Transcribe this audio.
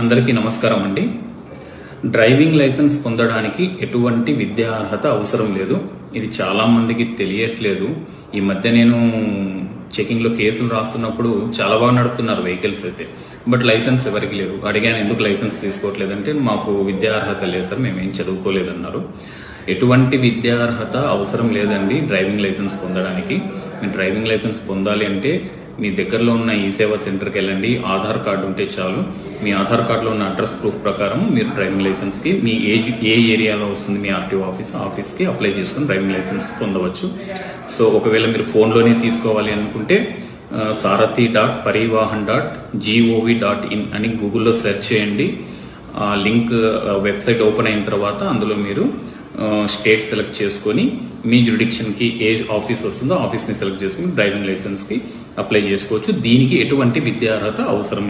అందరికీ నమస్కారం అండి. డ్రైవింగ్ లైసెన్స్ పొందడానికి ఎటువంటి విద్యా అర్హత అవసరం లేదు. ఇది చాలామందికి తెలియట్లేదు. ఈ మధ్య నేను చెకింగ్లో కేసులు రాస్తున్నప్పుడు చాలా బాగా నడుపుతున్నారు వెహికల్స్ అయితే. బట్ లైసెన్స్ ఎవరికి లేదు. అడిగాను ఎందుకు లైసెన్స్ తీసుకోవట్లేదంటే మాకు విద్యా అర్హత లేదు సార్ మేమేం చదువుకోలేదన్నారు. ఎటువంటి విద్యా అర్హత అవసరం లేదండి డ్రైవింగ్ లైసెన్స్ పొందడానికి. డ్రైవింగ్ లైసెన్స్ పొందాలి అంటే మీ దగ్గరలో ఉన్న ఈ సేవా సెంటర్కి వెళ్ళండి. ఆధార్ కార్డు ఉంటే చాలు. మీ ఆధార్ కార్డులో ఉన్న అడ్రస్ ప్రూఫ్ ప్రకారం మీరు డ్రైవింగ్ లైసెన్స్కి మీ ఏజ్ ఏ ఏరియాలో వస్తుంది మీ ఆర్టీఓ ఆఫీస్ ఆఫీస్కి ఆఫీస్కి అప్లై చేసుకుని డ్రైవింగ్ లైసెన్స్ పొందవచ్చు. సో ఒకవేళ మీరు ఫోన్లోనే తీసుకోవాలి అనుకుంటే Sarathi dot Parivahan dot gov dot in అని గూగుల్లో సెర్చ్ చేయండి. ఆ లింక్ వెబ్సైట్ ఓపెన్ అయిన తర్వాత అందులో మీరు స్టేట్ సెలెక్ట్ చేసుకొని మీ జ్యుడిక్షన్కి కి ఏ ఆఫీస్ వస్తుందో ఆఫీస్ని సెలెక్ట్ చేసుకుని డ్రైవింగ్ లైసెన్స్కి అప్లై చేసుకోవచ్చు. దీనికి ఎటువంటి విద్యార్హత అవసరం